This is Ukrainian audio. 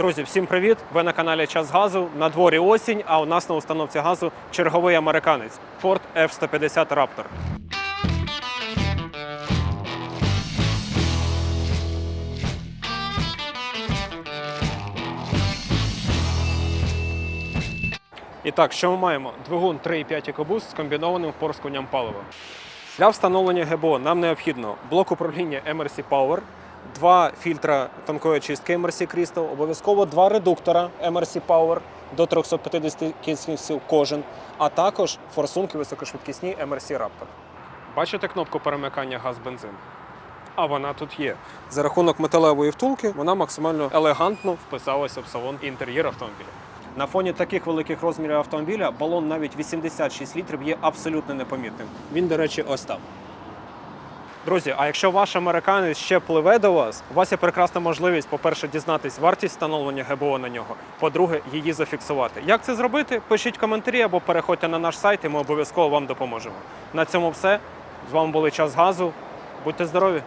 Друзі, всім привіт! Ви на каналі Час Газу. На дворі осінь, а у нас на установці газу черговий американець Ford F-150 Raptor. І так, що ми маємо? Двигун 3,5 EcoBoost з комбінованим впорскуванням палива. Для встановлення ГБО нам необхідно блок управління MRC Power, два фільтра тонкої очистки MRC Crystal, обов'язково два редуктора MRC Power до 350 кінських сил кожен, а також форсунки високошвидкісні MRC Raptor. Бачите кнопку перемикання газ-бензин? А вона тут є. За рахунок металевої втулки вона максимально елегантно вписалася в салон і інтер'єр автомобіля. На фоні таких великих розмірів автомобіля балон навіть 86 літрів є абсолютно непомітним. Він, до речі, ось там. Друзі, а якщо ваш американець ще пливе до вас, у вас є прекрасна можливість, по-перше, дізнатись вартість встановлення ГБО на нього, по-друге, її зафіксувати. Як це зробити? Пишіть коментарі або переходьте на наш сайт, і ми обов'язково вам допоможемо. На цьому все. З вами були час газу. Будьте здорові!